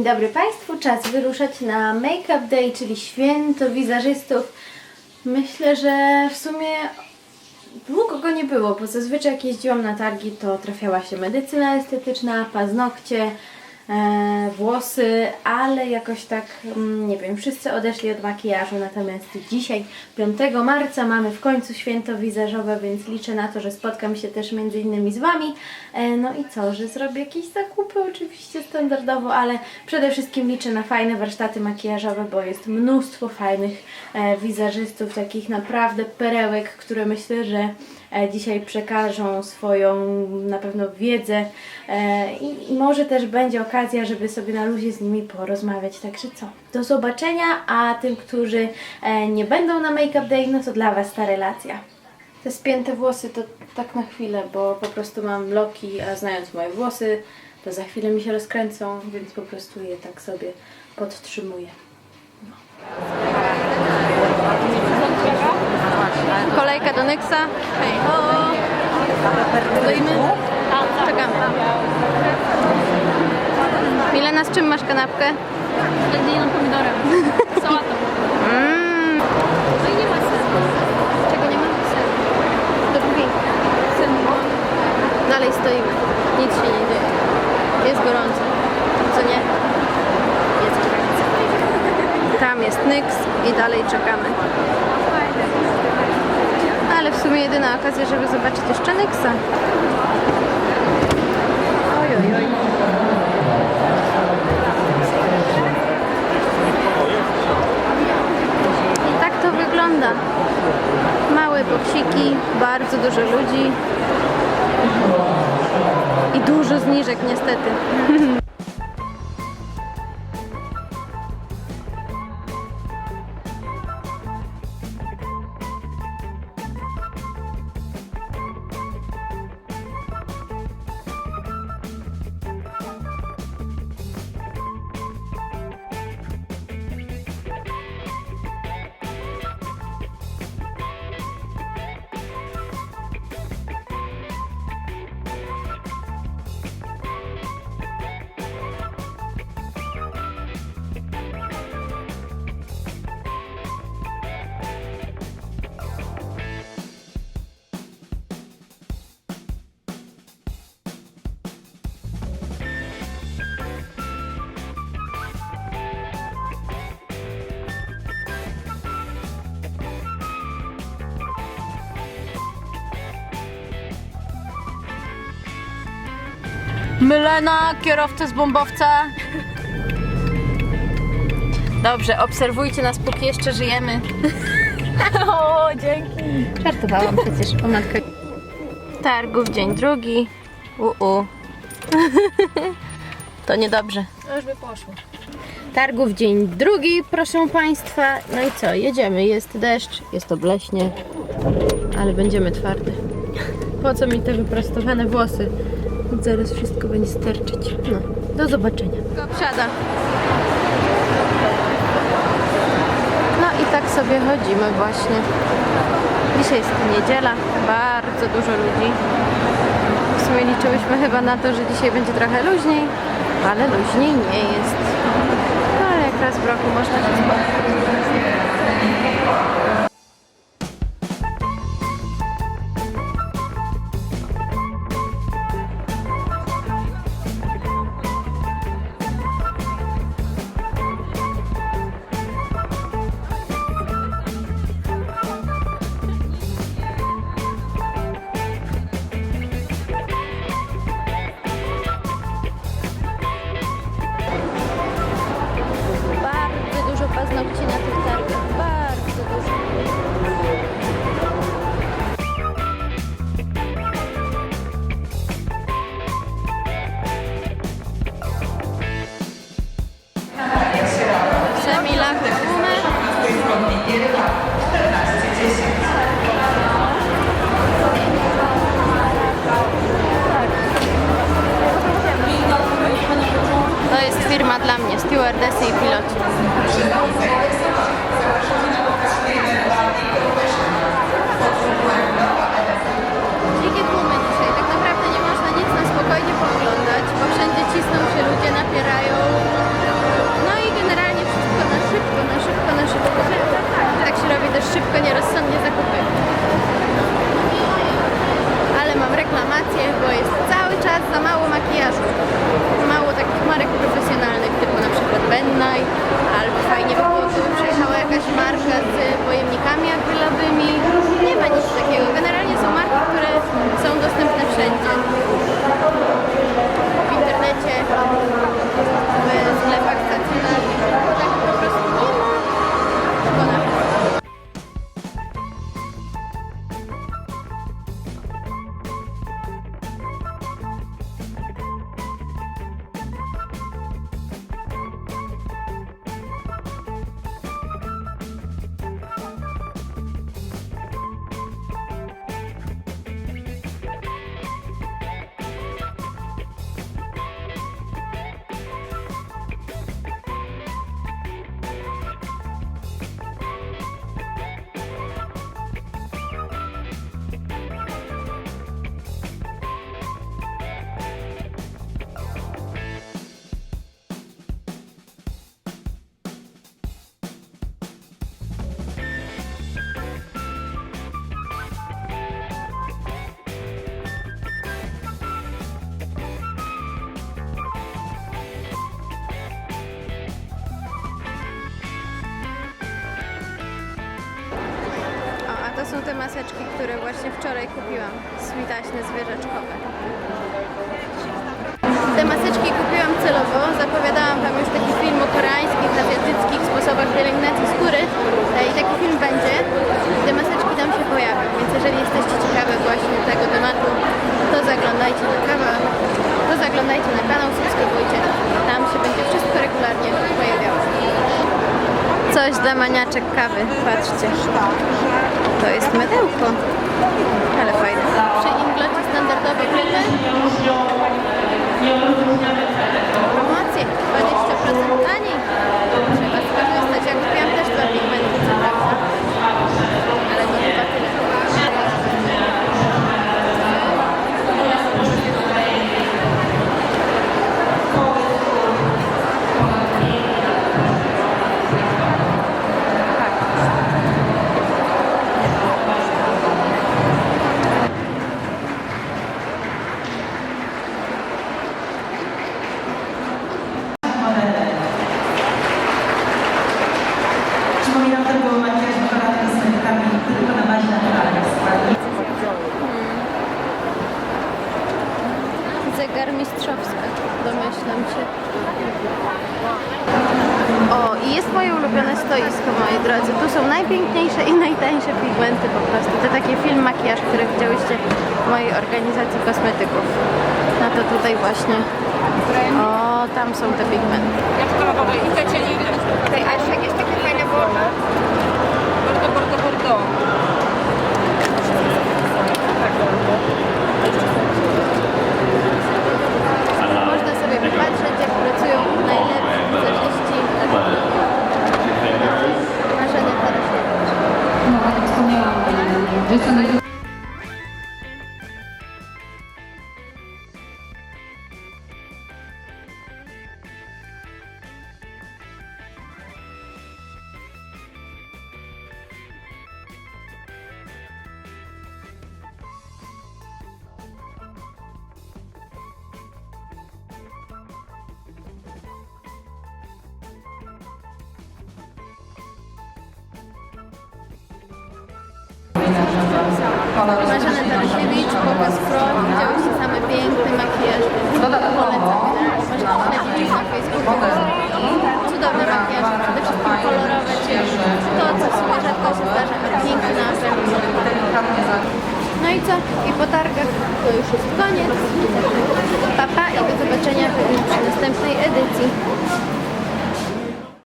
Dzień dobry Państwu, czas wyruszać na Make-up Day, czyli święto wizerzystów. Myślę, że w sumie długo go nie było, bo zazwyczaj jak jeździłam na targi, to trafiała się medycyna estetyczna, paznokcie, włosy, ale jakoś tak, mm, nie wiem, wszyscy odeszli od makijażu, natomiast dzisiaj, 5 marca, mamy w końcu święto wizażowe, więc liczę na to, że spotkam się też między innymi z Wami. E, no i co, że zrobię jakieś zakupy, oczywiście standardowo, ale przede wszystkim liczę na fajne warsztaty makijażowe, bo jest mnóstwo fajnych e, wizerzystów, takich naprawdę perełek, które myślę, że e, dzisiaj przekażą swoją na pewno wiedzę e, i, może też będzie okazja, żeby sobie na luzie z nimi porozmawiać. Także co? Do zobaczenia, a tym, którzy e, nie będą na Make Up Day, no to dla Was ta relacja. Te spięte włosy to tak na chwilę, bo po prostu mam loki, a znając moje włosy, to za chwilę mi się rozkręcą, więc po prostu je tak sobie podtrzymuję. Kolejka do Nyxa. Hej. O. Stoimy? Czekamy. Milena, z czym masz kanapkę? Z pomidorem. Sałatą. Mmm. No i nie ma senu. Czego nie ma? Do drugiej. Senu. Dalej stoimy. Nic się nie dzieje. Jest gorąco. Co nie? Jest gorąco. Tam jest Nyx i dalej czekamy. Ale w sumie jedyna okazja, żeby zobaczyć jeszcze Nyxa. Oj, oj, oj. Tak to wygląda. Małe boksiki, bardzo dużo ludzi i dużo zniżek niestety. Mylena, kierowca z bombowca. Dobrze, obserwujcie nas póki jeszcze żyjemy. O, dzięki. Żartowałam przecież, o matkę. Targów, dzień drugi. U-u. To niedobrze. No już by poszło. Targów dzień drugi, proszę Państwa. No i co, jedziemy. Jest deszcz, jest obleśnie, ale będziemy twarde. Po co mi te wyprostowane włosy? Zaraz wszystko będzie sterczyć. No, do zobaczenia. Obsiada. No i tak sobie chodzimy właśnie. Dzisiaj jest niedziela, bardzo dużo ludzi. W sumie liczyłyśmy chyba na to, że dzisiaj będzie trochę luźniej, ale luźniej nie jest. No jak raz w roku można się spotkać. Stewardessy i piloci. Dzisiaj. Tak naprawdę nie można nic na spokojnie pooglądać, bo wszędzie cisną Albo fajnie by było, gdyby przyjechała jakaś marka z pojemnikami akrylowymi. Nie ma nic takiego. Generalnie są marki, które są dostępne wszędzie. W internecie, w sklepach te maseczki, które właśnie wczoraj kupiłam. Switaśne zwierzaczkowe. Te maseczki kupiłam celowo. Zapowiadałam Wam już taki film o koreańskich, azjatyckich sposobach pielęgnacji skóry. E, I taki film będzie. Te maseczki tam się pojawią. Więc jeżeli jesteście ciekawe właśnie tego tematu, to zaglądajcie na kanał. To zaglądajcie na kanał, subskrybujcie. Tam się będzie wszystko regularnie pojawiało. Coś dla maniaczek kawy. Patrzcie. To jest mydełko. Ale fajne. Przy inglocie standardowo pyty. Promocje 20% taniej. Trzeba skorzystać. Ja kupiłam też dwa pigmenty, co prawda. Ale to chyba tyle. Przypominam, to było makijaż wykonany kosmetykami tylko na bazie naturalnych składników. Zegar mistrzowska, domyślam się. O, i jest moje ulubione stoisko, moi drodzy. Tu są najpiękniejsze i najtańsze pigmenty po prostu. To taki film makijaż, który widziałyście w mojej organizacji kosmetyków. No to tutaj właśnie. O, tam są te pigmenty. Ma w ogóle? I te cienie, i te Tutaj, a jeszcze jakieś takie fajne bordo. Дякую. Jason Derulo Marzena Tarasiewicz, Pokaz Pro, widziałyście same piękne makijaże. Polecam. Możecie śledzić na Facebooku. Cudowne makijaże, przede wszystkim kolorowe, czyli to, co w sumie rzadko się zdarza, a piękna premiera. No i co? I po targach to już jest koniec. Papa i do zobaczenia przy następnej edycji.